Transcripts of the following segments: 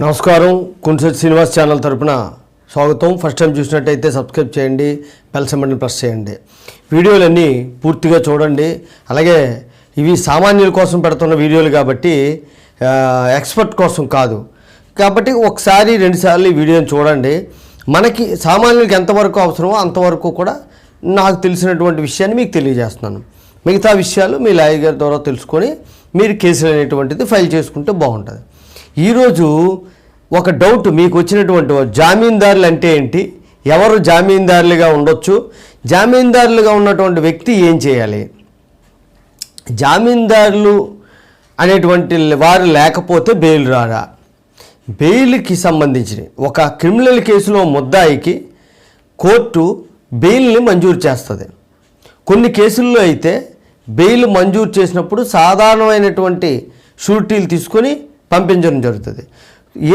నమస్కారం. కుంసెట్ శ్రీనివాస్ ఛానల్ తరపున స్వాగతం. ఫస్ట్ టైం చూసినట్టయితే సబ్స్క్రైబ్ చేయండి బెల్ సింబల్ని ప్రెస్ చేయండి. వీడియోలన్నీ పూర్తిగా చూడండి. అలాగే ఇవి సామాన్యుల కోసం పెడుతున్న వీడియోలు కాబట్టి ఎక్స్పర్ట్ కోసం కాదు. కాబట్టి ఒకసారి రెండుసార్లు ఈ వీడియోని చూడండి. మనకి సామాన్యులకి ఎంతవరకు అవసరమో అంతవరకు కూడా నాకు తెలిసినటువంటి విషయాన్ని మీకు తెలియజేస్తున్నాను. మిగతా విషయాలు మీ లాయర్ గారి ద్వారా తెలుసుకొని మీరు కేసులు అనేటువంటిది ఫైల్ చేసుకుంటే బాగుంటుంది. ఈరోజు ఒక డౌట్ మీకు వచ్చినటువంటి జామీందారులు అంటే ఏంటి? ఎవరు జామీందారులుగా ఉండొచ్చు? జామీందారులుగా ఉన్నటువంటి వ్యక్తి ఏం చేయాలి? జామీందారులు అనేటువంటి వారు లేకపోతే బెయిల్ రారా? బెయిల్కి సంబంధించిన ఒక క్రిమినల్ కేసులో ముద్దాయికి కోర్టు బెయిల్ని మంజూరు చేస్తుంది. కొన్ని కేసుల్లో అయితే బెయిల్ మంజూరు చేసినప్పుడు సాధారణమైనటువంటి షూరిటీలు తీసుకొని పంపించడం జరుగుతుంది.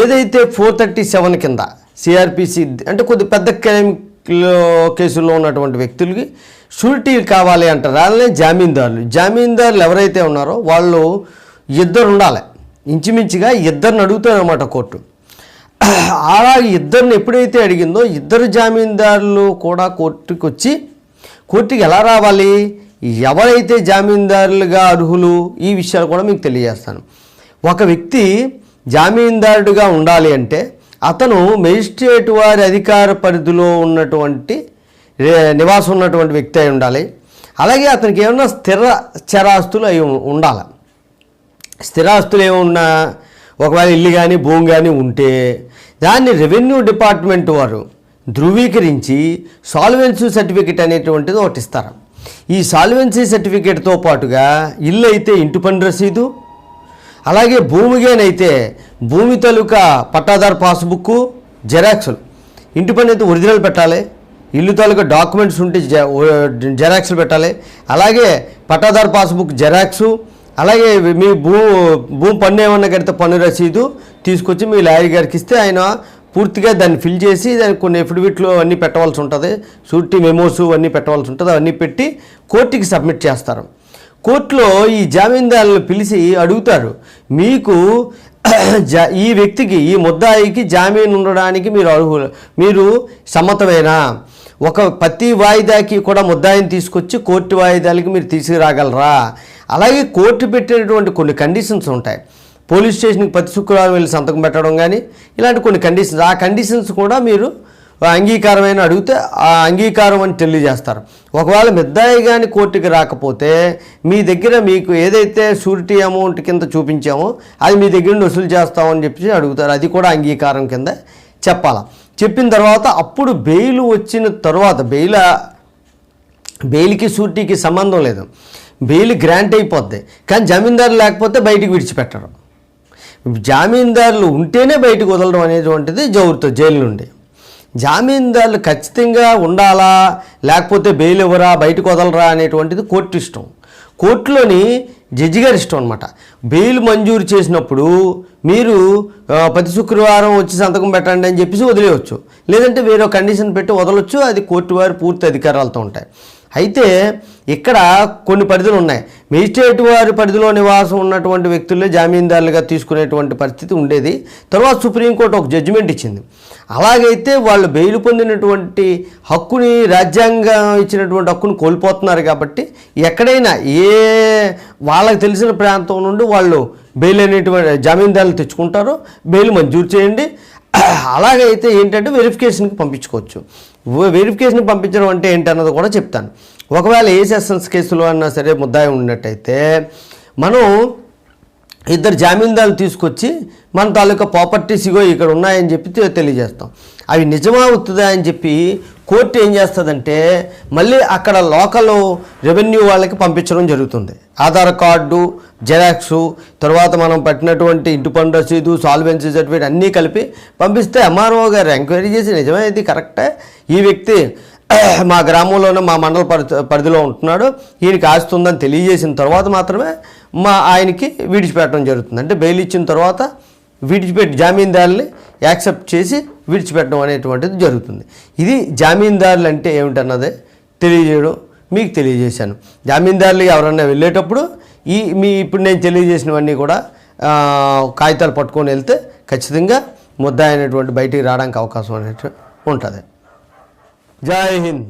ఏదైతే ఫోర్ థర్టీ సెవెన్ కింద సిఆర్పిసి అంటే కొద్ది పెద్ద క్రైమ్ కేసుల్లో ఉన్నటువంటి వ్యక్తులకి షూరిటీలు కావాలి అంటారు అలానే జామీందారులు. జామీందారులు ఎవరైతే ఉన్నారో వాళ్ళు ఇద్దరు ఉండాలి. ఇంచుమించుగా ఇద్దరిని అడుగుతారన్నమాట కోర్టు. అలా ఇద్దరిని ఎప్పుడైతే అడిగిందో ఇద్దరు జామీందారులు కూడా కోర్టుకు వచ్చి కోర్టుకి ఎలా రావాలి? ఎవరైతే జామీందారులుగా అర్హులు? ఈ విషయాలు కూడా మీకు తెలియజేస్తాను. ఒక వ్యక్తి జామీందారుడుగా ఉండాలి అంటే అతను మెజిస్ట్రేట్ వారి అధికార పరిధిలో ఉన్నటువంటి నివాసం ఉన్నటువంటి వ్యక్తి అయి ఉండాలి. అలాగే అతనికి ఏమన్నా స్థిర చరాస్తులు అయి ఉండాలి. స్థిరాస్తులు ఏమున్నా ఒకవేళ ఇల్లు కానీ భూమి కానీ ఉంటే దాన్ని రెవెన్యూ డిపార్ట్మెంట్ వారు ధృవీకరించి సాల్వెన్సీ సర్టిఫికెట్ అనేటువంటిది ఒకటి ఇస్తారు. ఈ సాల్వెన్సీ సర్టిఫికేట్తో పాటుగా ఇల్లు అయితే ఇంటి పని రసీదు అలాగే భూమిగానైతే భూమి తాలూకా పట్టాదారు పాస్బుక్ జెరాక్సులు. ఇంటి పని అయితే ఒరిజినల్ పెట్టాలి ఇల్లు తాలూకా డాక్యుమెంట్స్ ఉంటే జెరాక్స్లు పెట్టాలి. అలాగే పట్టాదారు పాస్బుక్ జెరాక్సు అలాగే మీ భూ భూమి పన్ను ఏమన్నా కడితే పన్ను రసీదు తీసుకొచ్చి మీ లాయర్ గారికి ఇస్తే ఆయన పూర్తిగా దాన్ని ఫిల్ చేసి దానికి కొన్ని ఎఫిడవిట్లు అన్నీ పెట్టవలసి ఉంటుంది షూరిటీ మెమోస్ అన్నీ పెట్టవలసి ఉంటుంది అవన్నీ పెట్టి కోర్టుకి సబ్మిట్ చేస్తారు. కోర్టులో ఈ జామీందారులను పిలిచి అడుగుతారు. మీకు జా ఈ వ్యక్తికి ఈ ముద్దాయికి జామీన్ ఉండడానికి మీరు అర్హులు మీరు సమ్మతమేనా? ఒక ప్రతి వాయిదాకి కూడా ముద్దాయిని తీసుకొచ్చి కోర్టు వాయిదాలకి మీరు తీసుకురాగలరా? అలాగే కోర్టు పెట్టినటువంటి కొన్ని కండిషన్స్ ఉంటాయి. పోలీస్ స్టేషన్కి ప్రతి శుక్రవారం వెళ్ళి సంతకం పెట్టడం కానీ ఇలాంటి కొన్ని కండిషన్స్ ఆ కండిషన్స్ కూడా మీరు అంగీకారమైన అడిగితే ఆ అంగీకారం అని తెలియజేస్తారు ఒకవేళ మిద్దాయి కానీ కోర్టుకి రాకపోతే మీ దగ్గర మీకు ఏదైతే షూరిటీ అమౌంట్ కింద చూపించామో అది మీ దగ్గర నుండి వసూలు చేస్తామని చెప్పి అడుగుతారు. అది కూడా అంగీకారం కింద చెప్పాలా? చెప్పిన తర్వాత అప్పుడు బెయిల్ వచ్చిన తర్వాత బెయిల్ బెయిల్కి షూరిటీకి సంబంధం లేదు. బెయిల్ గ్రాంట్ అయిపోద్ది. కానీ జమీందారు లేకపోతే బయటికి విడిచిపెట్టరు. జామీందారులు ఉంటేనే బయటకు వదలడం అనేటువంటిది జరుగుతుంది జైలు నుండి. జామీందారులు ఖచ్చితంగా ఉండాలా? లేకపోతే బెయిల్ ఇవ్వరా? బయటకు వదలరా? అనేటువంటిది కోర్టు ఇష్టం. కోర్టులోని జడ్జి గారి ఇష్టం అనమాట బెయిల్ మంజూరు చేసినప్పుడు మీరు ప్రతి శుక్రవారం వచ్చి సంతకం పెట్టండి అని చెప్పేసి వదిలేయవచ్చు లేదంటే వేరే కండిషన్ పెట్టి వదలొచ్చు. అది కోర్టు వారి పూర్తి అధికారాలతో ఉంటాయి. అయితే ఇక్కడ కొన్ని పరిధులు ఉన్నాయి. మెజిస్ట్రేట్ వారి పరిధిలో నివాసం ఉన్నటువంటి వ్యక్తులే జామీందారులుగా తీసుకునేటువంటి పరిస్థితి ఉండేది. తర్వాత సుప్రీంకోర్టు ఒక జడ్జిమెంట్ ఇచ్చింది. అలాగైతే వాళ్ళు బెయిల్ పొందినటువంటి హక్కుని రాజ్యాంగం ఇచ్చినటువంటి హక్కుని కోల్పోతున్నారు కాబట్టి ఎక్కడైనా ఏ వాళ్ళకి తెలిసిన ప్రాంతం నుండి వాళ్ళు బెయిల్ అనేటువంటి జామీందారులు తెచ్చుకుంటారో బెయిల్ మంజూరు చేయండి. అలాగైతే ఏంటంటే వెరిఫికేషన్కి పంపించుకోవచ్చు. వెరిఫికేషన్కి పంపించడం అంటే ఏంటన్నది కూడా చెప్తాను. ఒకవేళ ఏ సెషన్స్ కేసులో అన్నా సరే ముద్దాయి ఉన్నట్టయితే మనం ఇద్దరు జామీందారులు తీసుకొచ్చి మన తాలూకా ప్రాపర్టీస్ ఇగో ఇక్కడ ఉన్నాయని చెప్పి తెలియజేస్తాం. అవి నిజమా అవుతుందా అని చెప్పి కోర్టు ఏం చేస్తుందంటే మళ్ళీ అక్కడ లోకల్ రెవెన్యూ వాళ్ళకి పంపించడం జరుగుతుంది. ఆధార్ కార్డు జెరాక్స్ తర్వాత మనం పట్టినటువంటి ఇంటి పన్ను రసీదు సాల్వెన్సీ సర్టిఫికేట్ అన్నీ కలిపి పంపిస్తే ఎంఆర్ఓ గారు ఎంక్వైరీ చేసి నిజమే ఇది కరెక్టే. ఈ వ్యక్తి మా గ్రామంలోనే మా మండల పరి పరిధిలో ఉంటున్నాడు. ఈయనకి ఆస్తుందని తెలియజేసిన తర్వాత మాత్రమే మా ఆయనకి విడిచిపెట్టడం జరుగుతుంది. అంటే బెయిల్ ఇచ్చిన తర్వాత విడిచిపెట్టి జామీందారుని యాక్సెప్ట్ చేసి విడిచిపెట్టడం అనేటువంటిది జరుగుతుంది. ఇది జామీందారులు అంటే ఏమిటన్నదే తెలియజేయడం మీకు తెలియజేశాను. జామీందారులు ఎవరన్నా వెళ్ళేటప్పుడు ఈ మీ ఇప్పుడు నేను తెలియజేసినవన్నీ కూడా కాగితాలు పట్టుకొని వెళ్తే ఖచ్చితంగా ముద్ద అయినటువంటి బయటికి రావడానికి అవకాశం అనేటువంటి ఉంటుంది. జై హింద్.